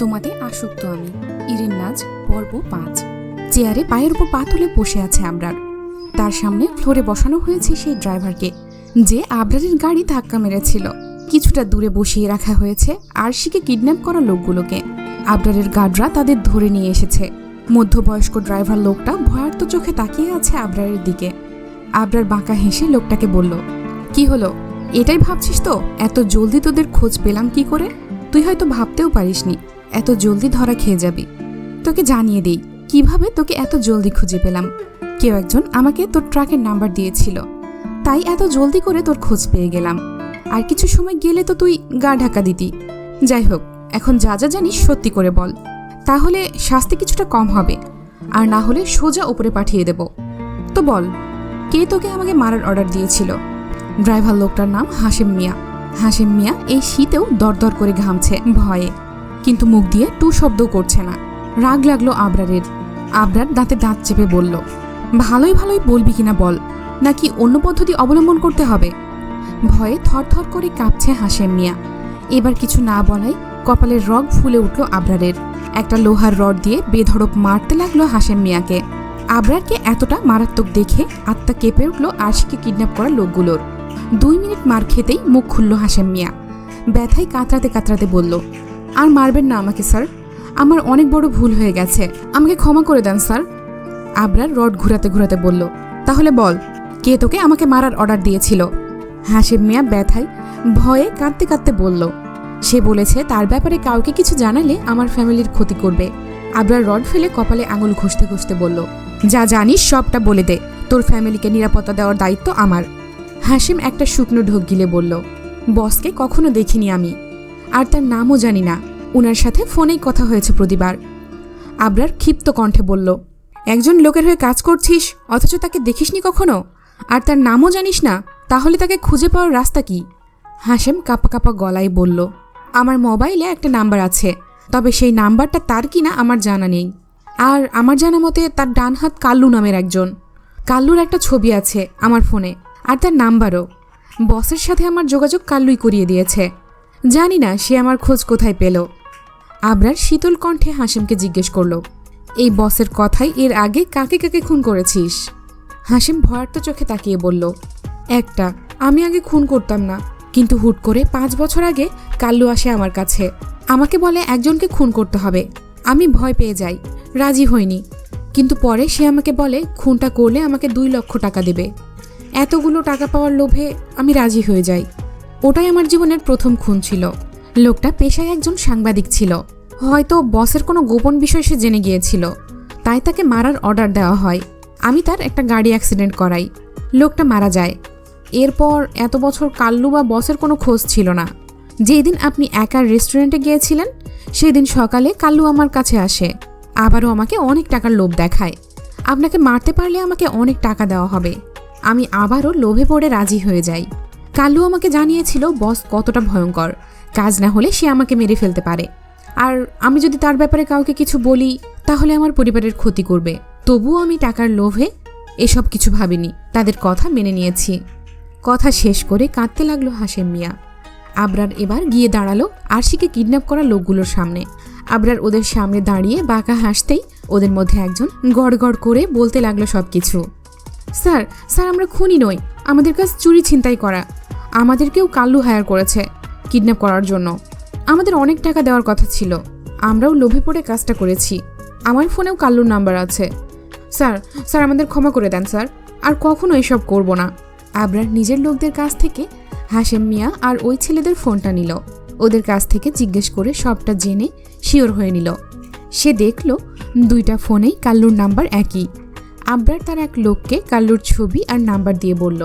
তোমাতে আসক্ত আমি। ইরিন নাজ পর্ব পাঁচ। চেয়ারে পায়ের উপর পা তুলে বসে আছে আবরার। তার সামনে ফ্লোরে বসানো হয়েছে সেই ড্রাইভারকে, যে আবরারের গাড়ি ধাক্কা মেরেছিল। কিছুটা দূরে বসিয়ে রাখা হয়েছে আরশিকে কিডন্যাপ করা লোকগুলোকে। আবরারের গার্ডরা তাদের ধরে নিয়ে এসেছে। মধ্যবয়স্ক ড্রাইভার লোকটা ভয়ার্ত চোখে তাকিয়ে আছে আবরারের দিকে। আবরার বাঁকা হেসে লোকটাকে বলল, কি হলো? এটাই ভাবছিস তো? এত জলদি তোদের খোঁজ পেলাম কি করে? তুই হয়তো ভাবতেও পারিসনি। এত জলদি ধরা খেয়ে যাবি। তোকে জানিয়ে দিই, কীভাবে তোকে এত জলদি খুঁজে পেলাম? কেউ একজন আমাকে তোর ট্রাকের নাম্বার দিয়েছিল। তাই এত জলদি করে তোর খোঁজ পেয়ে গেলাম। আর কিছু সময় গেলে তো তুই গা ঢাকা দিতি। যাই হোক, এখন যা যা জানিস সত্যি করে বল। তাহলে শাস্তি কিছুটা কম হবে। আর না হলে সোজা উপরে পাঠিয়ে দেব। তো বল, কে তোকে আমাকে মারার অর্ডার দিয়েছিল? ড্রাইভার লোকটার নাম হাসিম মিয়া। হাসিম মিয়া এই শীতেও দরদর করে ঘামছে ভয়ে। কিন্তু মুখ দিয়ে টু শব্দও করছে না। রাগ লাগল আবরারের। আবরার দাঁতে দাঁত চেপে বলল, ভালোই ভালোই বলবি কিনা বল, নাকি অন্য পদ্ধতি অবলম্বন করতে হবে? ভয়ে থরথর করে কাঁপছে হাসেম মিয়া। এবার কিছু না বলাই কপালের রগ ফুলে উঠল আবরারের। একটা লোহার রড দিয়ে বেধড়ক মারতে লাগল হাসেম মিয়াকে। আবরারকে এতটা মারাত্মক দেখে আত্মা কেঁপে উঠল আশিকে কিডন্যাপ করা লোকগুলোর। দুই মিনিট মার খেতেই মুখ খুলল হাসেম মিয়া। ব্যথায় কাতরাতে কাতরাতে বলল আর মারবেন না আমাকে, স্যার। আমার অনেক বড় ভুল হয়ে গেছে। আমাকে ক্ষমা করে দেন, স্যার। আবরার রড ঘুরাতে ঘুরাতে বলল, তাহলে বল, কে তোকে আমাকে মারার অর্ডার দিয়েছিল? হাসিম মিয়া ব্যথায় ভয়ে কাঁদতে কাঁদতে বলল, সে বলেছে তার ব্যাপারে কাউকে কিছু জানালে আমার ফ্যামিলির ক্ষতি করবে। আবরার রড ফেলে কপালে আঙুল ঘষতে ঘষতে বলল, যা জানিস সবটা বলে দে। তোর ফ্যামিলিকে নিরাপত্তা দেওয়ার দায়িত্ব আমার। হাসিম একটা শুকনো ঢোক গিলে বলল, বসকে কখনো দেখিনি আমি। আর তার নামও জানি না। উনার সাথে ফোনেই কথা হয়েছে প্রতিবার। আবরার ক্ষিপ্ত কণ্ঠে বলল, একজন লোকের হয়ে কাজ করছিস, অথচ তাকে দেখিসনি কখনো? আর তার নামও জানিস না, তাহলে তাকে খুঁজে পাওয়ার রাস্তা কি? হাসেম কাপা কাপা গলায় বলল, আমার মোবাইলে একটা নাম্বার আছে, তবে সেই নাম্বারটা তার কিনা আমার জানা নেই। আর আমার জানা মতে তার ডান হাত কাল্লু নামের একজন। কাল্লুর একটা ছবি আছে আমার ফোনে, আর তার নাম্বারও। বসের সাথে আমার যোগাযোগ কাল্লুই করিয়ে দিয়েছে। জানি না সে আমার খোঁজ কোথায় পেল। আবরার শীতল কণ্ঠে হাসিমকে জিজ্ঞেস করল, এই বসের কথাই এর আগে কাকে কাকে খুন করেছিস? হাসিম ভয়ার্ত চোখে তাকিয়ে বলল, একটা, আমি আগে খুন করতাম না, কিন্তু হুট করে পাঁচ বছর আগে কাল্লু আসে আমার কাছে। আমাকে বলে একজনকে খুন করতে হবে। আমি ভয় পেয়ে যাই, রাজি হইনি। কিন্তু পরে সে আমাকে বলে, খুনটা করলে আমাকে দুই লক্ষ টাকা দেবে। এতগুলো টাকা পাওয়ার লোভে আমি রাজি হয়ে যাই। ওটাই আমার জীবনের প্রথম খুন ছিল। লোকটা পেশায় একজন সাংবাদিক ছিল। হয়তো বসের কোনো গোপন বিষয় সে জেনে গিয়েছিল। তাই তাকে মারার অর্ডার দেওয়া হয়। আমি তার একটা গাড়ি অ্যাক্সিডেন্ট করাই। লোকটা মারা যায়। এরপর এত বছর কাল্লু বা বসের কোনো খোঁজ ছিল না। যেই দিন আপনি একার রেস্টুরেন্টে গিয়েছিলেন সেই দিন সকালে কাল্লু আমার কাছে আসে। আবারও আমাকে অনেক টাকার লোভ দেখায়। আপনাকে মারতে পারলে আমাকে অনেক টাকা দেওয়া হবে। আমি আবারও লোভে পড়ে রাজি হয়ে যাই। কাল্লু আমাকে জানিয়েছিল, বস, কতটা ভয়ঙ্কর। কাজ না হলে সে আমাকে মেরে ফেলতে পারে। আর আমি যদি তার ব্যাপারে কাউকে কিছু বলি, তাহলে আমার পরিবারের ক্ষতি করবে। তবুও আমি টাকার লোভে এসব কিছু ভাবিনি। তাদের কথা মেনে নিয়েছি। কথা শেষ করে কাঁদতে লাগল হাসেম মিয়া। আবরার এবার গিয়ে দাঁড়াল আরশিকে কিডন্যাপ করা লোকগুলোর সামনে। আবরার ওদের সামনে দাঁড়িয়ে বাঁকা হাসতেই ওদের মধ্যে একজন গড় গড় করে বলতে লাগল সব কিছু স্যার স্যার, আমরা খুনি নই। আমাদের কাছে চুরি ছিনতাই করা। আমাদেরকেও কাল্লু হায়ার করেছে কিডন্যাপ করার জন্য। আমাদের অনেক টাকা দেওয়ার কথা ছিল। আমরাও লোভে পড়ে কাজটা করেছি। আমার ফোনেও কাল্লুর নাম্বার আছে। স্যার স্যার আমাদের ক্ষমা করে দেন, স্যার। আর কখনো এসব করব না। আবরার নিজের লোকদের কাছ থেকে হাশেম মিয়া আর ওই ছেলেদের ফোনটা নিল। ওদের কাছ থেকে জিজ্ঞেস করে সবটা জেনে শিওর হয়ে নিল। সে দেখল দুইটা ফোনেই কাল্লুর নাম্বার একই। আবরার তার এক লোককে কাল্লুর ছবি আর নাম্বার দিয়ে বলল,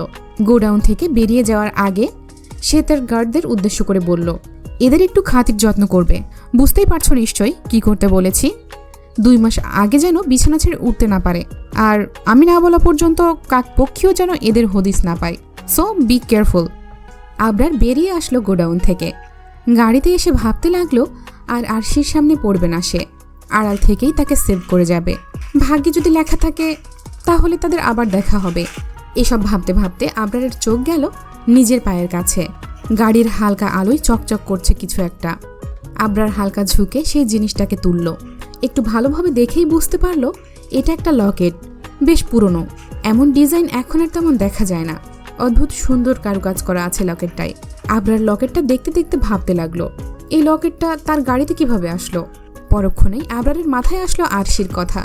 গোডাউন থেকে বেরিয়ে যাওয়ার আগে সে তার গার্ডদের উদ্দেশ্য করে বলল, এদের একটু খাতির যত্ন করবে। বুঝতেই পারছ নিশ্চয়ই কি করতে বলেছি? দুই মাস আগে যেন বিছানা ছেড়ে উঠতে না পারে। আর আমি না বলা পর্যন্ত কাক পক্ষীও যেন এদের হদিস না পায়। সো বি কেয়ারফুল আবরার বেরিয়ে আসলো গোডাউন থেকে। গাড়িতে এসে ভাবতে লাগল, আর আরশির সামনে পড়বে না সে। আড়াল থেকেই তাকে সেভ করে যাবে। ভাগ্যে যদি লেখা থাকে, তাহলে তাদের আবার দেখা হবে। এসব ভাবতে ভাবতে আবরারের চোখ গেল নিজের পায়ের কাছে। গাড়ির হালকা আলোয় চকচক করছে কিছু একটা। আবরার হালকা ঝুঁকে সেই জিনিসটাকে তুলল। একটু ভালোভাবে দেখেই বুঝতে পারল, এটা একটা লকেট। বেশ পুরনো। এমন ডিজাইন এখন আর তেমন দেখা যায় না। অদ্ভুত সুন্দর কারুকাজ করা আছে লকেটটায়। আবরার লকেটটা দেখতে দেখতে ভাবতে লাগল, এই লকেটটা তার গাড়িতে কীভাবে আসলো? পরক্ষণেই আবরারের মাথায় আসলো আরশির কথা।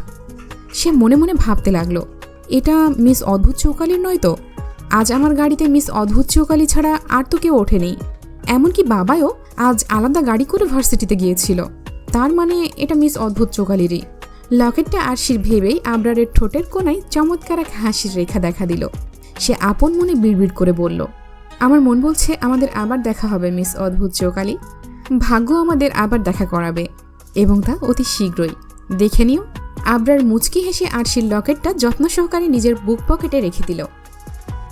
সে মনে মনে ভাবতে লাগল, এটা মিস অদ্ভুত চৌকালির নয় তো? আজ আমার গাড়িতে মিস অদ্ভুত চৌকালি ছাড়া আর তো কেউ ওঠেনি এমনকি বাবাও আজ আলাদা গাড়ি করে ভার্সিটিতে গিয়েছিল। তার মানে এটা মিস অদ্ভুত চৌকালিরই। লকেটটা আরশির ভেবেই আবরারের ঠোঁটের কোনায় চমৎকার এক হাসির রেখা দেখা দিল। সে আপন মনে বিড়বিড় করে বলল, আমার মন বলছে আমাদের আবার দেখা হবে মিস অদ্ভুত চৌকালি। ভাগ্য আমাদের আবার দেখা করাবে। এবং তা অতি শীঘ্রই। দেখে নিও, আবরার মুচকি হেসে আরশির লকেটটা যত্ন সহকারে নিজের বুক পকেটে রেখে দিল।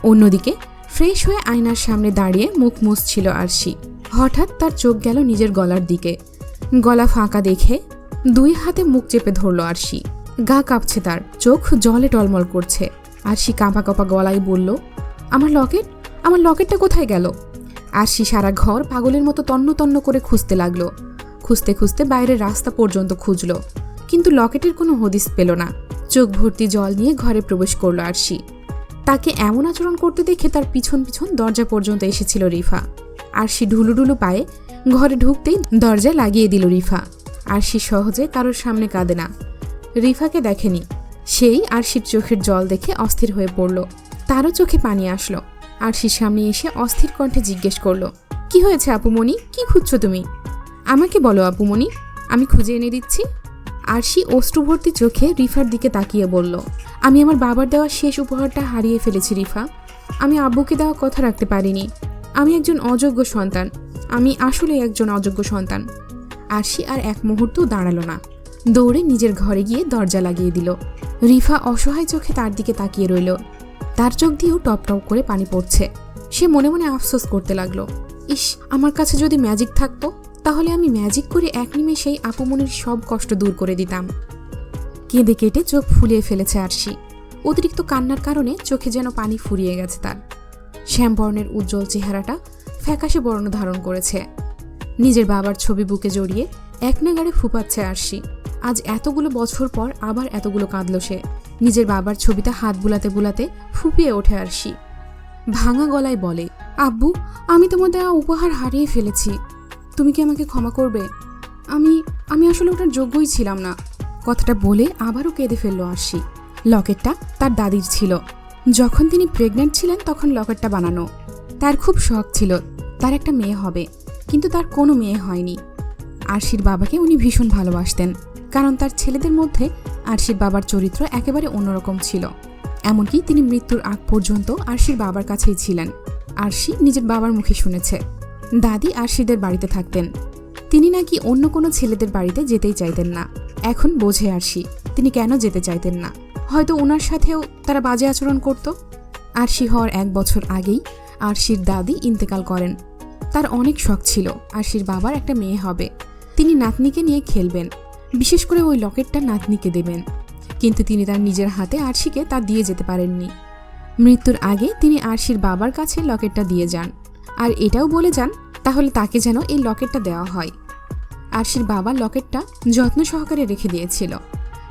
অন্যদিকে, ফ্রেশ হয়ে আয়নার সামনে দাঁড়িয়ে মুখ মুছছিল আরশি। হঠাৎ তার চোখ গেল নিজের গলার দিকে। গলা ফাঁকা দেখে দুই হাতে মুখ চেপে ধরল আরশি। গা কাঁপছে তার, চোখ জলে টলমল করছে। আরশি কাঁপা কাঁপা গলায় বলল, আমার লকেট? আমার লকেটটা কোথায় গেল? আরশি সারা ঘর পাগলের মতো তন্ন তন্ন করে খুঁজতে লাগল। খুঁজতে খুঁজতে বাইরের রাস্তা পর্যন্ত খুঁজল। কিন্তু লকেটের কোনো হদিস পেল না। চোখ ভর্তি জল নিয়ে ঘরে প্রবেশ করল আরশি। তাকে এমন আচরণ করতে দেখে তার পিছন পিছন দরজা পর্যন্ত এসেছিল রিফা। আরশি ঢুলুঢুলু পায়ে ঘরে ঢুকতেই দরজা লাগিয়ে দিল রিফা। আর আরশি সহজে কারোর সামনে কাঁদে না। রিফাকে দেখেনি। সেই আরশির চোখের জল দেখে অস্থির হয়ে পড়ল। তারও চোখে পানি আসলো। আর আরশির সামনে এসে অস্থির কণ্ঠে জিজ্ঞেস করল, কি হয়েছে আপুমণি কি খুঁজছো তুমি? আমাকে বলো আপুমণি আমি খুঁজে এনে দিচ্ছি। আরশি অশ্রুভর্তি চোখে রিফার দিকে তাকিয়ে বলল, আমি আমার বাবার দেওয়া শেষ উপহারটা হারিয়ে ফেলেছি, রিফা। আমি আব্বুকে দেওয়া কথা রাখতে পারিনি। আমি একজন অযোগ্য সন্তান। আমি আসলে একজন অযোগ্য সন্তান। আরশি আর এক মুহূর্তও দাঁড়াল না। দৌড়ে নিজের ঘরে গিয়ে দরজা লাগিয়ে দিল। রিফা অসহায় চোখে তার দিকে তাকিয়ে রইল। তার চোখ দিয়েও টপ টপ করে পানি পড়ছে। সে মনে মনে আফসোস করতে লাগল, ইস, আমার কাছে যদি ম্যাজিক থাকতো তাহলে আমি ম্যাজিক করে এক নিমেষেই আপুমনির সব কষ্ট দূর করে দিতাম। কেঁদে কেটে চোখ ফুলিয়ে ফেলেছে আরশি। অতিরিক্ত কান্নার কারণে চোখে যেন পানি ফুরিয়ে গেছে তার। শ্যামবর্ণের উজ্জ্বল চেহারাটা ফ্যাকাশে বর্ণ ধারণ করেছে। নিজের বাবার ছবি বুকে জড়িয়ে এক নাগারে ফুপাচ্ছে আরশি। আজ এতগুলো বছর পর আবার এতগুলো কাঁদল সে। নিজের বাবার ছবিতে হাত বুলাতে বুলাতে ফুপিয়ে ওঠে আরশি। ভাঙা গলায় বলে, আব্বু, আমি তোমার দেওয়া উপহার হারিয়ে ফেলেছি। তুমি কি আমাকে ক্ষমা করবে? আমি আমি আসলে ওটার যোগ্যই ছিলাম না। কথাটা বলে আবারও কেঁদে ফেলল আরশি। লকেটটা তার দাদির ছিল। যখন তিনি প্রেগনেন্ট ছিলেন, তখন লকেটটা বানানো। তার খুব শখ ছিল, তার একটা মেয়ে হবে। কিন্তু তার কোনো মেয়ে হয়নি। আরশির বাবাকে উনি ভীষণ ভালোবাসতেন, কারণ তার ছেলেদের মধ্যে আরশির বাবার চরিত্র একেবারে অন্যরকম ছিল। এমনকি তিনি মৃত্যুর আগ পর্যন্ত আরশির বাবার কাছেই ছিলেন। আরশি নিজের বাবার মুখে শুনেছে। দাদি আরশিদের বাড়িতে থাকতেন। তিনি নাকি অন্য কোনো ছেলেদের বাড়িতে যেতেই চাইতেন না। এখন বোঝে আরশি তিনি কেন যেতে চাইতেন না। হয়তো ওনার সাথেও তারা বাজে আচরণ করত। আরশি হওয়ার এক বছর আগেই আরশির দাদি ইন্তেকাল করেন। তার অনেক শখ ছিল আরশির বাবার একটা মেয়ে হবে। তিনি নাতনিকে নিয়ে খেলবেন, বিশেষ করে ওই লকেটটা নাতনিকে দেবেন। কিন্তু তিনি তার নিজের হাতে আরশিকে তা দিয়ে যেতে পারেননি। মৃত্যুর আগে তিনি আরশির বাবার কাছে লকেটটা দিয়ে যান। আর এটাও বলে যান তাহলে তাকে যেন এই লকেটটা দেওয়া হয়। আরশির বাবা লকেটটা যত্ন সহকারে রেখে দিয়েছিল।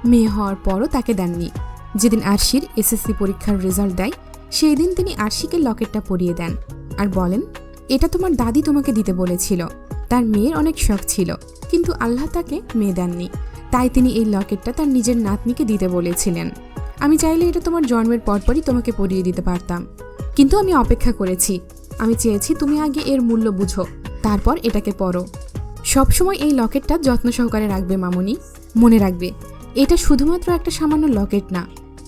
মেয়ে হওয়ার পরও তাকে দেননি। যেদিন আরশির এসএসসি পরীক্ষার রেজাল্ট দেয়, সেই দিন তিনি আরশিকে লকেটটা পরিয়ে দেন আর বলেন, এটা তোমার দাদি তোমাকে দিতে বলেছিল। তার মেয়ের অনেক শখ ছিল, কিন্তু আল্লাহ তাকে মেয়ে দেননি। তাই তিনি এই লকেটটা তার নিজের নাতনিকে দিতে বলেছিলেন। আমি চাইলে এটা তোমার জন্মের পরপরই তোমাকে পরিয়ে দিতে পারতাম। কিন্তু আমি অপেক্ষা করেছি। আমি চেয়েছি তুমি আগে এর মূল্য বুঝো, তারপর এটাকে পড়ো। সবসময় এই লকেটটা যত্ন সহকারে রাখবে মামুনি। মনে রাখবে, এটা শুধুমাত্র একটা সামান্য লকেট না,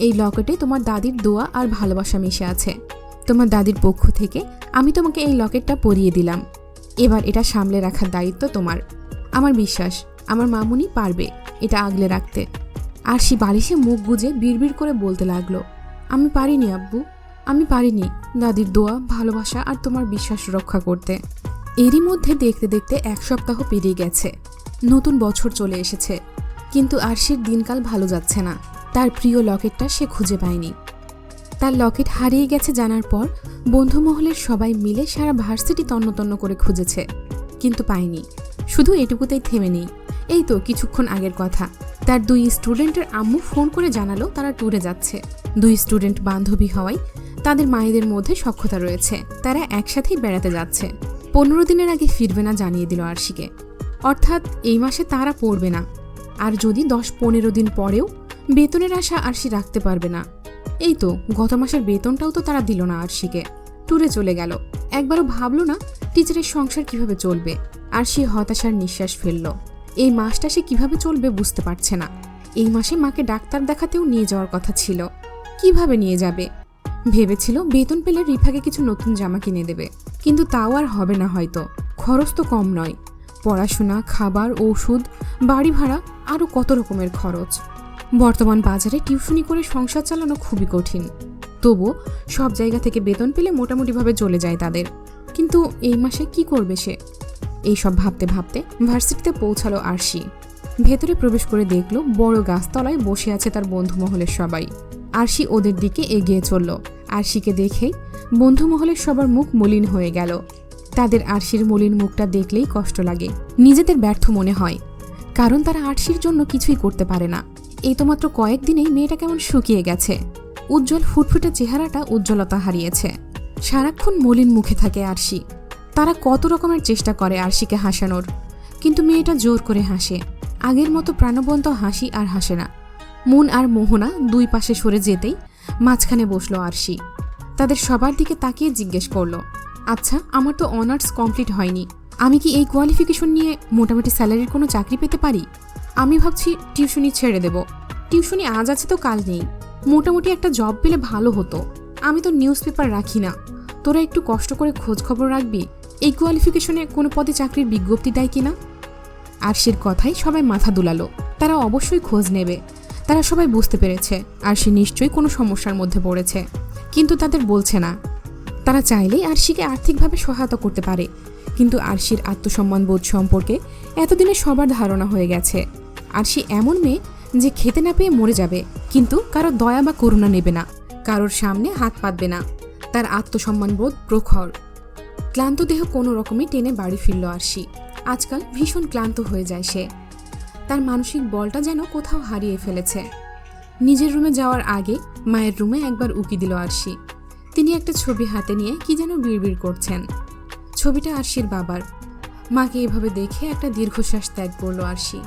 এই লকেটে তোমার দাদির দোয়া আর ভালোবাসা মিশে আছে। তোমার দাদির পক্ষ থেকে আমি তোমাকে এই লকেটটা পরিয়ে দিলাম। এবার এটা সামলে রাখার দায়িত্ব তোমার। আমার বিশ্বাস, আমার মামুনি পারবে এটা আগলে রাখতে। আর সে বালিশে মুখ গুজে বিড়বিড় করে বলতে লাগল, আমি পারিনি আব্বু। আমি পারিনি দাদির দোয়া, ভালোবাসা আর তোমার বিশ্বাস রক্ষা করতে। এরই মধ্যে দেখতে দেখতে এক সপ্তাহ পেরিয়ে গেছে। নতুন বছর চলে এসেছে। কিন্তু আরশির দিনকাল ভালো যাচ্ছে না। তার প্রিয় লকেটটা সে খুঁজে পায়নি। তার লকেট হারিয়ে গেছে জানার পর বন্ধু মহলের সবাই মিলে সারা ভার্সিটি তন্ন তন্ন করে খুঁজেছে। কিন্তু পায়নি। শুধু এটুকুতেই থেমে নেই। এই তো কিছুক্ষণ আগের কথা। তার দুই স্টুডেন্টের আম্মু ফোন করে জানালো তারা ট্যুরে যাচ্ছে। দুই স্টুডেন্ট বান্ধবী হওয়ায় তাদের মায়েদের মধ্যে সক্ষতা রয়েছে। তারা একসাথেই বেড়াতে যাচ্ছে। পনেরো দিনের আগে ফিরবে না জানিয়ে দিল আরশিকে। অর্থাৎ এই মাসে তারা পড়বে না। আর যদি দশ পনেরো দিন পরেও বেতনের আশা আরশি রাখতে পারবে না। এই তো, গত মাসের বেতনটাও তো তারা দিল না আরশিকে। ট্যুরে চলে গেল। একবারও ভাবলো না টিচারের সংসার কীভাবে চলবে। আর সে হতাশার নিঃশ্বাস ফেলল। এই মাসটা সে কীভাবে চলবে বুঝতে পারছে না। এই মাসে মাকে ডাক্তার দেখাতেও নিয়ে যাওয়ার কথা ছিল। কীভাবে নিয়ে যাবে? ভেবেছিল বেতন পেলে রিফাকে কিছু নতুন জামা কিনে দেবে, কিন্তু তাও আর হবে না হয়তো। খরচ তো কম নয়। পড়াশোনা, খাবার ওষুধ বাড়ি ভাড়া, আরও কত রকমের খরচ। বর্তমান বাজারে টিউশনি করে সংসার চালানো খুবই কঠিন। তবুও সব জায়গা থেকে বেতন পেলে মোটামুটিভাবে চলে যায় তাদের। কিন্তু এই মাসে কি করবে সে? এইসব ভাবতে ভাবতে ভার্সিটিতে পৌঁছালো আরশি। ভেতরে প্রবেশ করে দেখল বড় গাছতলায় বসে আছে তার বন্ধু মহলের সবাই। আরশি ওদের দিকে এগিয়ে চলল। আরশিকে দেখেই বন্ধু মহলের সবার মুখ মলিন হয়ে গেল। তাদের আরশির মলিন মুখটা দেখলেই কষ্ট লাগে। নিজেদের ব্যর্থ মনে হয়। কারণ তারা আরশির জন্য কিছুই করতে পারে না। এই তো মাত্র কয়েকদিনেই মেয়েটা কেমন শুকিয়ে গেছে। উজ্জ্বল ফুটফুটে চেহারাটা উজ্জ্বলতা হারিয়েছে। সারাক্ষণ মলিন মুখে থাকে আরশি। তারা কত রকমের চেষ্টা করে আরশিকে হাসানোর। কিন্তু মেয়েটা জোর করে হাসে। আগের মতো প্রাণবন্ত হাসি আর হাসে না। মন আর মোহনা দুই পাশে সরে যেতেই মাঝখানে বসল আরশি। তাদের সবার দিকে তাকিয়ে জিজ্ঞেস করল আচ্ছা আমার তো অনার্স কমপ্লিট হয়নি। আমি কি এই কোয়ালিফিকেশন নিয়ে মোটামুটি স্যালারির কোনো চাকরি পেতে পারি? আমি ভাবছি টিউশনি ছেড়ে দেব। টিউশনি আজ আছে তো কাল নেই। মোটামুটি একটা জব পেলে ভালো হতো। আমি তো নিউজ পেপার রাখি না। তোরা একটু কষ্ট করে খোঁজ খবর রাখবি, এই কোয়ালিফিকেশনে কোনো পদে চাকরির বিজ্ঞপ্তি দেয় কিনা? আরশির কথাই সবাই মাথা দুলালো। তারা অবশ্যই খোঁজ নেবে। তারা সবাই বুঝতে পেরেছে আরশি নিশ্চয়ই কোনো সমস্যার মধ্যে পড়েছে। কিন্তু তাদের বলছে না। তারা চাইলেই আরশিকে আর্থিকভাবে সহায়তা করতে পারে, কিন্তু আরশির আত্মসম্মান বোধ সম্পর্কে এতদিনে সবার ধারণা হয়ে গেছে। আরশি এমন মেয়ে যে খেতে না পেয়ে মরে যাবে, কিন্তু কারও দয়া বা করুণা নেবে না, কারোর সামনে হাত পাতবে না। তার আত্মসম্মান বোধ প্রখর। ক্লান্ত দেহ কোনো রকমই টেনে বাড়ি ফিরল আরশি। আজকাল ভীষণ ক্লান্ত হয়ে যায় সে। তার মানসিক বলটা যেন কোথাও হারিয়ে ফেলেছে। নিজের রুমে যাওয়ার আগে মায়ের রুমে একবার উকি দিল আরশি। তিনি একটা ছবি হাতে নিয়ে কি যেন বিড়বিড় করছেন। ছবিটা আরশির বাবার। মাকে এভাবে দেখে একটা দীর্ঘশ্বাস ত্যাগ করল আরশি।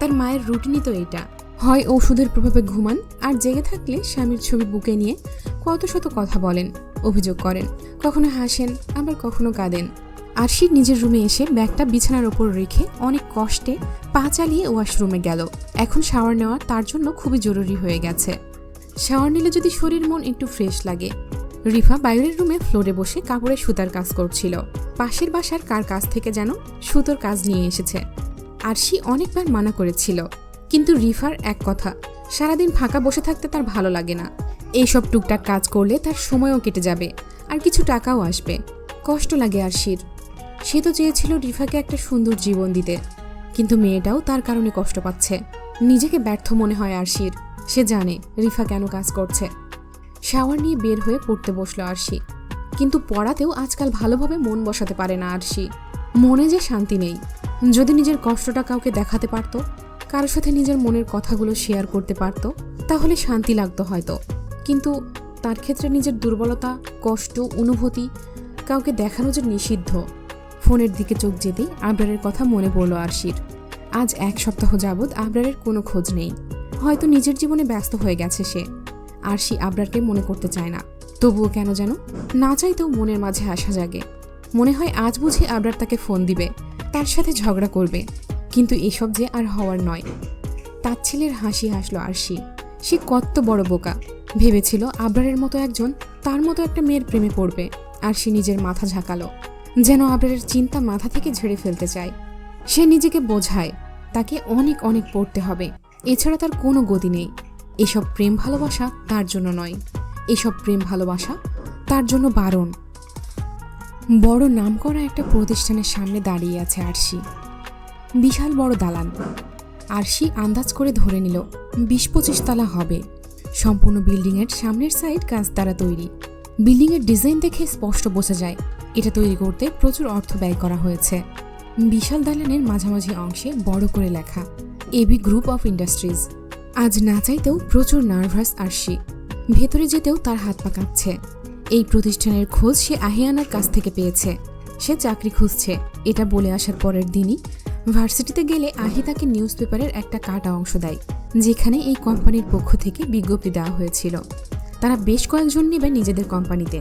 তার মায়ের রুটিনই তো এটা। হয় ওষুধের প্রভাবে ঘুমান, আর জেগে থাকলে স্বামীর ছবি বুকে নিয়ে কত শত কথা বলেন, অভিযোগ করেন, কখনো হাসেন, আবার কখনো কাঁদেন। আরশি নিজের রুমে এসে ব্যাগটা বিছানার ওপর রেখে অনেক কষ্টে পা চালিয়ে ওয়াশরুমে গেল। এখন শাওয়ার নেওয়া তার জন্য খুবই জরুরি হয়ে গেছে। শাওয়ার নিলে যদি শরীর মন একটু ফ্রেশ লাগে। রিফা বাইরের রুমে ফ্লোরে বসে কাপড়ের সুতার কাজ করছিল। পাশের বাসার কার কাছ থেকে যেন সুতোর কাজ নিয়ে এসেছে। আরশি অনেকবার মানা করেছিল। কিন্তু রিফার এক কথা, সারাদিন ফাঁকা বসে থাকতে তার ভালো লাগে না। এইসব টুকটাক কাজ করলে তার সময়ও কেটে যাবে, আর কিছু টাকাও আসবে। কষ্ট লাগে আরশির। সে তো চেয়েছিল রিফাকে একটা সুন্দর জীবন দিতে। কিন্তু মেয়েটাও তার কারণে কষ্ট পাচ্ছে। নিজেকে ব্যর্থ মনে হয় আরশির। সে জানে রিফা কেন কাজ করছে। শাওয়ার নিয়ে বের হয়ে পড়তে বসল আরশি। কিন্তু পড়াতেও আজকাল ভালোভাবে মন বসাতে পারে না আরশি। মনে যে শান্তি নেই। যদি নিজের কষ্টটা কাউকে দেখাতে পারত, কারোর সাথে নিজের মনের কথাগুলো শেয়ার করতে পারত, তাহলে শান্তি লাগতো হয়তো। কিন্তু তার ক্ষেত্রে নিজের দুর্বলতা, কষ্ট, অনুভূতি কাউকে দেখানো যে নিষিদ্ধ। ফোনের দিকে চোখ যেতেই আবরারের কথা মনে পড়ল আরশির। আজ এক সপ্তাহ যাবৎ আবরারের কোনো খোঁজ নেই। হয়তো নিজের জীবনে ব্যস্ত হয়ে গেছে সে। আরশি আবরারকে মনে করতে চায় না। তবুও কেন যেন? না চাইতেও মনের মাঝে আসা জাগে। মনে হয় আজ বুঝি আবরার তাকে ফোন দিবে, তার সাথে ঝগড়া করবে। কিন্তু এসব যে আর হওয়ার নয়। তার ছেলের হাসি হাসলো আরশি। সে কত বড় বোকা। ভেবেছিল আবরারের মতো একজন তার মতো একটা মেয়ের প্রেমে পড়বে। আর সে নিজের মাথা ঝাঁকালো। যেন আবরারের চিন্তা মাথা থেকে ঝেড়ে ফেলতে চায়। সে নিজেকে বোঝায়, তাকে অনেক অনেক পড়তে হবে। এছাড়া তার কোনো গতি নেই। এসব প্রেম ভালোবাসা তার জন্য নয়। এসব প্রেম ভালোবাসা তার জন্য বারণ। বড় নামকরা একটা প্রতিষ্ঠানের সামনে দাঁড়িয়ে আছে আরশি। বিশাল বড় দালান। আরশি আন্দাজ করে ধরে নিল, বিশ পঁচিশ তলা হবে। সম্পূর্ণ বিল্ডিংয়ের সামনের সাইড কাজ দ্বারা তৈরি। বিল্ডিংয়ের ডিজাইন দেখে স্পষ্ট বোঝা যায় এটা তৈরি করতে প্রচুর অর্থ ব্যয় করা হয়েছে। বিশাল দালানের মাঝামাঝি অংশে বড় করে লেখা এবি গ্রুপ অফ ইন্ডাস্ট্রিজ। আজ না চাইতেও প্রচুর নার্ভাস আরশি ভেতরে যেতেও তার হাত পা কাঁপছে। এই প্রতিষ্ঠানের খোঁজ সে আহিয়ানার কাছ থেকে পেয়েছে। সে চাকরি খুঁজছে। এটা বলে আসার পরের দিনই ভার্সিটিতে গেলে আহি তাকে নিউজ পেপারের একটা কাটা অংশ দেয়, যেখানে এই কোম্পানির পক্ষ থেকে বিজ্ঞপ্তি দেওয়া হয়েছিল। তারা বেশ কয়েকজন নেবে নিজেদের কোম্পানিতে।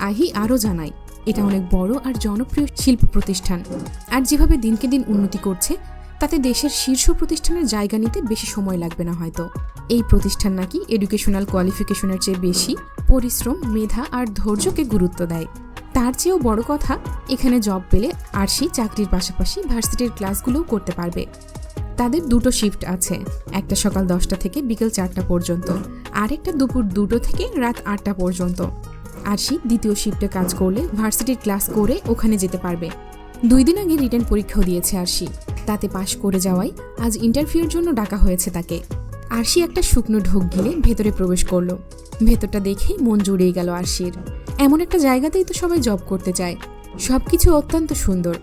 আহি আরও জানায় এটা অনেক বড় আর জনপ্রিয় শিল্প প্রতিষ্ঠান। আর যেভাবে দিনকে দিন উন্নতি করছে, তাতে দেশের শীর্ষ প্রতিষ্ঠানের জায়গা নিতে বেশি সময় লাগবে না হয়তো। এই প্রতিষ্ঠান নাকি এডুকেশনাল কোয়ালিফিকেশনের চেয়ে বেশি পরিশ্রম, মেধা আর ধৈর্যকে গুরুত্ব দেয়। তার চেয়েও বড় কথা, এখানে জব পেলে আরশি চাকরির পাশাপাশি ভার্সিটির ক্লাসগুলোও করতে পারবে। তাদের দুটো শিফট আছে, একটা সকাল দশটা থেকে বিকেল চারটা পর্যন্ত, আরেকটা দুপুর দুটো থেকে রাত আটটা পর্যন্ত। আরশি দ্বিতীয় শিফটে কাজ করলে ভার্সিটির ক্লাস করে ওখানে যেতে পারবে। দুই দিন আগে রিটার্ন পরীক্ষাও দিয়েছে আরশি। তাতে পাশ করে যাওয়ায় আজ ইন্টারভিউর জন্য ডাকা হয়েছে তাকে। আরশি একটা শুকনো ঢোক গিলে ভেতরে প্রবেশ করল। ভেতরটা দেখে মন জুড়িয়ে গেল আরশির। এমন একটা জায়গাতেই তো সবাই জব করতে চায়। সব কিছু অত্যন্ত সুন্দর।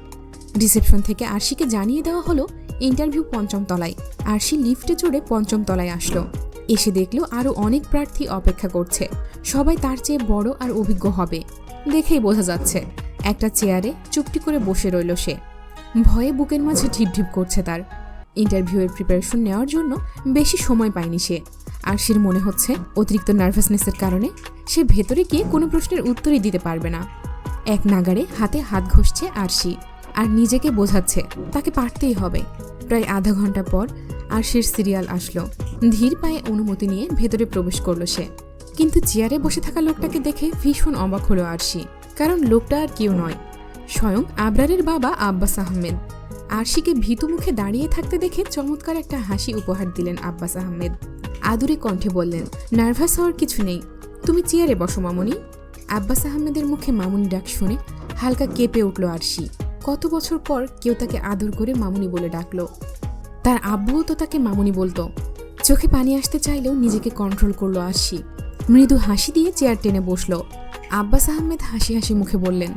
রিসেপশন থেকে আরশিকে জানিয়ে দেওয়া হলো, ইন্টারভিউ পঞ্চম তলায়। আরশি লিফটে চড়ে পঞ্চম তলায় আসলো। এসে দেখল আরও অনেক প্রার্থী অপেক্ষা করছে। সবাই তার চেয়ে বড় আর অভিজ্ঞ হবে, দেখেই বোঝা যাচ্ছে। একটা চেয়ারে চুপটি করে বসে রইল সে। ভয়ে বুকের মাঝে ঢিপঢিপ করছে তার। ইন্টারভিউয়ের প্রিপারেশন নেওয়ার জন্য বেশি সময় পায়নি সে। আরশির মনে হচ্ছে, অতিরিক্ত নার্ভাসনেসের কারণে সে ভেতরে গিয়ে কোনো প্রশ্নের উত্তরই দিতে পারবে না। এক নাগারে হাতে হাত ঘষছে আরশি। আর নিজেকে বোঝাচ্ছে। তাকে পারতেই হবে। প্রায় আধা ঘণ্টা পর আরশির সিরিয়াল আসলো। ধীর পায়ে অনুমতি নিয়ে ভেতরে প্রবেশ করল সে। কিন্তু চেয়ারে বসে থাকা লোকটাকে দেখে ভীষণ অবাক হলো আরশি। কারণ লোকটা আর কেউ নয়। স্বয়ং আবরারের বাবা আব্বাস আহমেদ। আরশিকে ভীতু মুখে দাঁড়িয়ে থাকতে দেখে চমৎকার একটা হাসি উপহার দিলেন আব্বাস আহমেদ। আদুরে কণ্ঠে বললেন, নার্ভাস হওয়ার কিছু নেই। তুমি চেয়ারে বসো, মামুনি। আব্বাস আহমেদের মুখে মামুনি ডাক শুনে হালকা কেঁপে উঠল আরশি। কত বছর পর কেউ তাকে আদর করে মামুনি বলে ডাকলো। তার আব্বুও তো তাকে মামুনি বলতো। চোখে পানি আসতে চাইলেও নিজেকে কন্ট্রোল করল আরশি। মৃদু হাসি দিয়ে চেয়ার টেনে বসল। আব্বাস আহমেদ হাসি হাসি মুখে বললেন,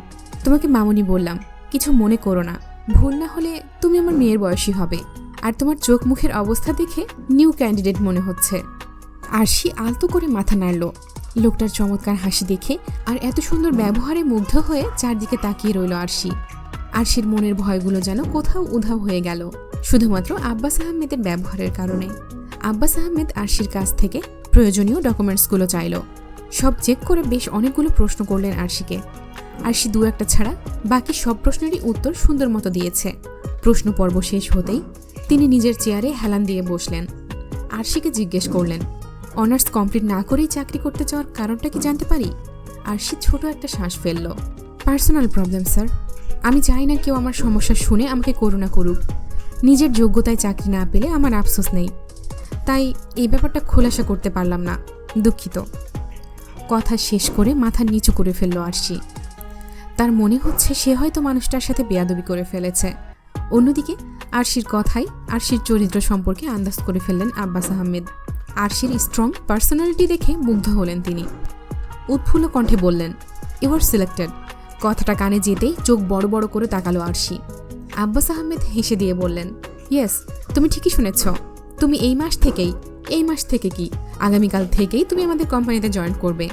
তোমাকে মামুনি বললাম, কিছু মনে করো না। ভুল না হলে তুমি আমার মেয়ের বয়সী হবে। আর তোমার চোখ মুখের অবস্থা দেখে নিউ ক্যান্ডিডেট মনে হচ্ছে। আরশি আলতো করে মাথা নাড়ল। লোকটার চমৎকার হাসি দেখে আর এত সুন্দর ব্যবহারে মুগ্ধ হয়ে চারদিকে তাকিয়ে রইল আরশি। আরশির মনের ভয়গুলো যেন কোথাও উধাও হয়ে গেল, শুধুমাত্র আব্বাস আহমেদের ব্যবহারের কারণে। আব্বাস আহমেদ আরশির কাছ থেকে প্রয়োজনীয় ডকুমেন্টসগুলো চাইল। সব চেক করে বেশ অনেকগুলো প্রশ্ন করলেন আরশিকে। আরশি দু একটা ছাড়া বাকি সব প্রশ্নেরই উত্তর সুন্দর মতো দিয়েছে। প্রশ্ন পর্ব শেষ হতেই তিনি নিজের চেয়ারে হেলান দিয়ে বসলেন। আরশিকে জিজ্ঞেস করলেন, অনার্স কমপ্লিট না করেই চাকরি করতে চাওয়ার কারণটা কি জানতে পারি? আরশি ছোট একটা শ্বাস ফেলল, পার্সোনাল প্রবলেম, স্যার। আমি চাই না কেউ আমার সমস্যা শুনে আমাকে করুণা করুক। নিজের যোগ্যতায় চাকরি না পেলে আমার আফসোস নেই। তাই এই ব্যাপারটা খোলাসা করতে পারলাম না, দুঃখিত। কথা শেষ করে মাথা নিচু করে ফেলল আরশি। তার মনে হচ্ছে সে হয়তো মানুষটার সাথে বেয়াদবি করে ফেলেছে। অন্যদিকে আরশির কথাই আরশির চরিত্র সম্পর্কে আন্দাজ করে ফেললেন আব্বাস আহমেদ। আরশির স্ট্রং পার্সোনালিটি দেখে মুগ্ধ হলেন তিনি। উৎফুল্ল কণ্ঠে বললেন ইউর সিলেক্টেড কথাটা কানে যেতেই চোখ বড় বড় করে তাকালো আরশি। আব্বাস আহমেদ হেসে দিয়ে বললেন, ইয়েস, তুমি ঠিকই শুনেছ। তুমি এই মাস থেকেই, এই মাস থেকে কি? আগামীকাল থেকেই তুমি আমাদের কোম্পানিতে জয়েন করবে।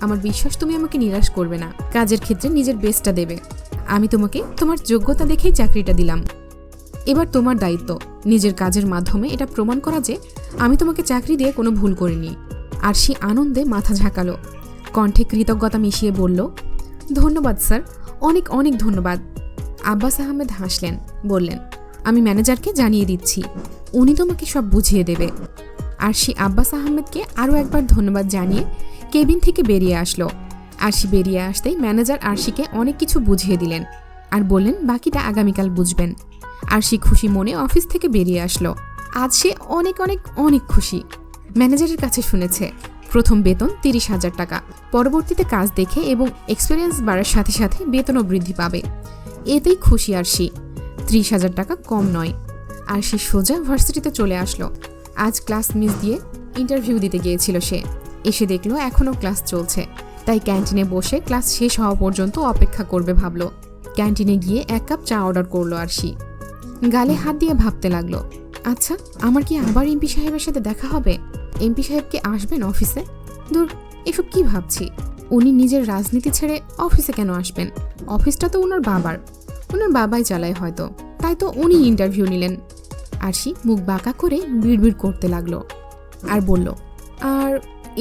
আমার বিশ্বাস তুমি আমাকে নিরাশ করবে না। কাজের ক্ষেত্রে নিজের বেস্টটা দেবে। আমি তোমাকে তোমার যোগ্যতা দেখেই চাকরিটা দিলাম। এবার তোমার দায়িত্ব। নিজের কাজের মাধ্যমে এটা প্রমাণ করা যে আমি তোমাকে চাকরি দিয়ে কোনো ভুল করিনি। আর সে আনন্দে মাথা ঝাঁকালো। কণ্ঠে কৃতজ্ঞতা মিশিয়ে বলল ধন্যবাদ, স্যার। অনেক অনেক ধন্যবাদ। আব্বাস আহমেদ হাসলেন, বললেন, আমি ম্যানেজারকে জানিয়ে দিচ্ছি। উনি তোমাকে সব বুঝিয়ে দেবে। আরশি আব্বাস আহমেদকে আরও একবার ধন্যবাদ জানিয়ে কেবিন থেকে বেরিয়ে আসলো। আরশি বেরিয়ে আসতেই ম্যানেজার আরশিকে অনেক কিছু বুঝিয়ে দিলেন আর বললেন, বাকিটা আগামীকাল বুঝবেন। আরশি খুশি মনে অফিস থেকে বেরিয়ে আসলো। আজ সে অনেক অনেক অনেক খুশি। ম্যানেজারের কাছে শুনেছে প্রথম বেতন তিরিশ হাজার টাকা। পরবর্তীতে কাজ দেখে এবং এক্সপিরিয়েন্স বাড়ার সাথে সাথে বেতনও বৃদ্ধি পাবে। এতেই খুশি আর আরশি ত্রিশ হাজার টাকা কম নয়। আরশি সোজা ভার্সিটিতে চলে আসলো। আজ ক্লাস মিস দিয়ে ইন্টারভিউ দিতে গিয়েছিল সে। এসে দেখল এখনও ক্লাস চলছে। তাই ক্যান্টিনে বসে ক্লাস শেষ হওয়া পর্যন্ত অপেক্ষা করবে ভাবলো। ক্যান্টিনে গিয়ে এক কাপ চা অর্ডার করল আর আরশি গালে হাত দিয়ে ভাবতে লাগল আচ্ছা আমার কি আবার এমপি সাহেবের সাথে দেখা হবে? এমপি সাহেব কি আসবেন অফিসে? দূর এসব কি ভাবছি? উনি নিজের রাজনীতি ছেড়ে অফিসে কেন আসবেন? অফিসটা তো ওনার বাবার। ওনার বাবাই চালায় হয়তো। তাই তো উনি ইন্টারভিউ নিলেন। আরশি মুখ বাঁকা করে বিড়বিড় করতে লাগল আর বলল, আর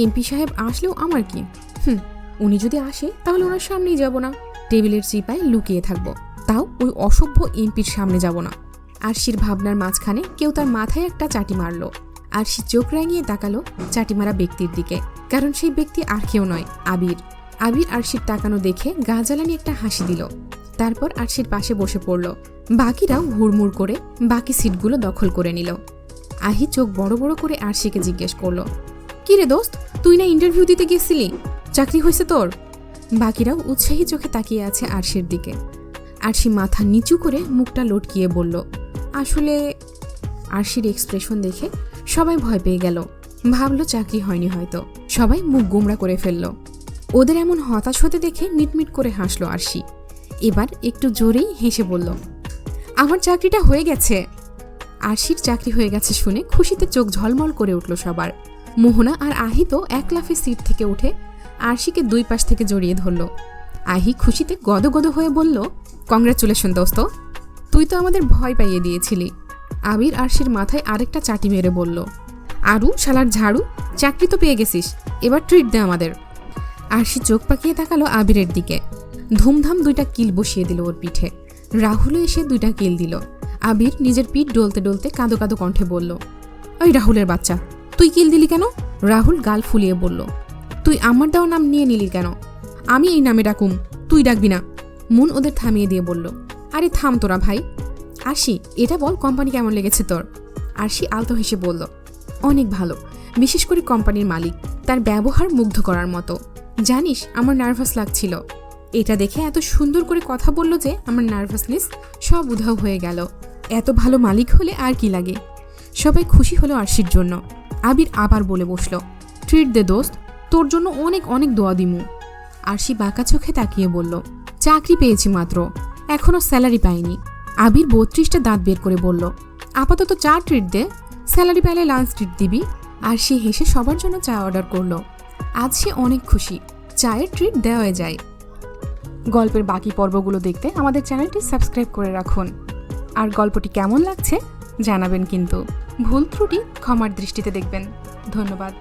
এমপি সাহেব আসলেও আমার কি? হুম, উনি যদি আসে তাহলে ওনার সামনেই যাব না। টেবিলের চিপায় লুকিয়ে থাকব। তাও ওই অসভ্য এমপির সামনে যাব না। আরশির ভাবনার মাঝখানে কেউ তার মাথায় একটা চাটি মারলো। আরশি চোখ রাঙিয়ে তাকালো চাটি মারা ব্যক্তির দিকে। কারণ সেই ব্যক্তি আর কেউ নয়, আবির। আবির আরশির তাকানো দেখে গা জ্বালানি একটা হাসি দিল। তারপর আরশির পাশে বসে পড়ল। বাকিরাও হুড়মুড় করে বাকি সিটগুলো দখল করে নিল। আহি চোখ বড় বড় করে আরশিকে জিজ্ঞেস করল, কি রে দোস্ত, তুই না ইন্টারভিউ দিতে গেছিলি? চাকরি হয়েছে তোর? বাকিরাও উৎসাহী চোখে তাকিয়ে আছে আরশির দিকে। আরশি মাথা নিচু করে মুখটা লটকিয়ে বলল, আসলে, আরশির এক্সপ্রেশন দেখে সবাই ভয় পেয়ে গেল। ভাবলো চাকরি হয়নি হয়তো। সবাই মুখ গোমড়া করে ফেলল। ওদের এমন হতাশ হতে দেখে মিটমিট করে হাসলো আরশি। এবার একটু জোরেই হেসে বলল, আমার চাকরিটা হয়ে গেছে। আরশির চাকরি হয়ে গেছে শুনে খুশিতে চোখ ঝলমল করে উঠল সবার। মোহনা আর আহি তো এক লাফে সিট থেকে উঠে আরশিকে দুই পাশ থেকে জড়িয়ে ধরল। আহি খুশিতে গদগদ হয়ে বলল কংগ্রাচুলেশন দোস্ত। তুই তো আমাদের ভয় পাইয়ে দিয়েছিলি। আবির আরশির মাথায় আরেকটা চাটি মেরে বলল, আরু, শালার ঝাড়ু, চাকরি তো পেয়ে গেছিস, এবার ট্রিট দে আমাদের। আরশি চোখ পাকিয়ে তাকালো আবিরের দিকে। ধুমধাম দুইটা কিল বসিয়ে দিল ওর পিঠে। রাহুলও এসে দুইটা কিল দিল। আবির নিজের পিঠ ডলতে ডলতে কাঁদো কাঁদো কণ্ঠে বলল ওই রাহুলের বাচ্চা, তুই কিল দিলি কেন? রাহুল গাল ফুলিয়ে বলল, তুই আমার দেওয়া নাম নিয়ে নিলি কেন? আমি এই নামে ডাকুম, তুই ডাকবি না। মুন ওদের থামিয়ে দিয়ে বলল, আরে থাম তোরা ভাই আরশি এটা বল কোম্পানি কেমন লেগেছে তোর? আরশি আলতো হেসে বলল, অনেক ভালো, বিশেষ করে কোম্পানির মালিক, তার ব্যবহার মুগ্ধ করার মতো। জানিস, আমার নার্ভাস লাগছিল। এটা দেখে এত সুন্দর করে কথা বলল যে আমার নার্ভাসনেস সব উধাও হয়ে গেল। এত ভালো মালিক হলে আর কি লাগে? সবাই খুশি হলো আরশির জন্য। আবির আবার বলে বসল, ট্রিট দে দোস্ত, তোর জন্য অনেক অনেক দোয়া দিমু। আরশি বাঁকা চোখে তাকিয়ে বলল, চাকরি পেয়েছি মাত্র এখনও স্যালারি পাইনি। আবির বত্রিশটা দাঁত বের করে বলল, আপাতত চা ট্রিট দে, স্যালারি পেলে লাঞ্চ ট্রিট দিবি। আর সে হেসে সবার জন্য চা অর্ডার করল। আজ সে অনেক খুশি, চায়ের ট্রিট দেওয়া যায়। গল্পের বাকি পর্বগুলো দেখতে আমাদের চ্যানেলটি সাবস্ক্রাইব করে রাখুন। আর গল্পটি কেমন লাগছে জানাবেন কিন্তু। ভুল ত্রুটি ক্ষমার দৃষ্টিতে দেখবেন। ধন্যবাদ।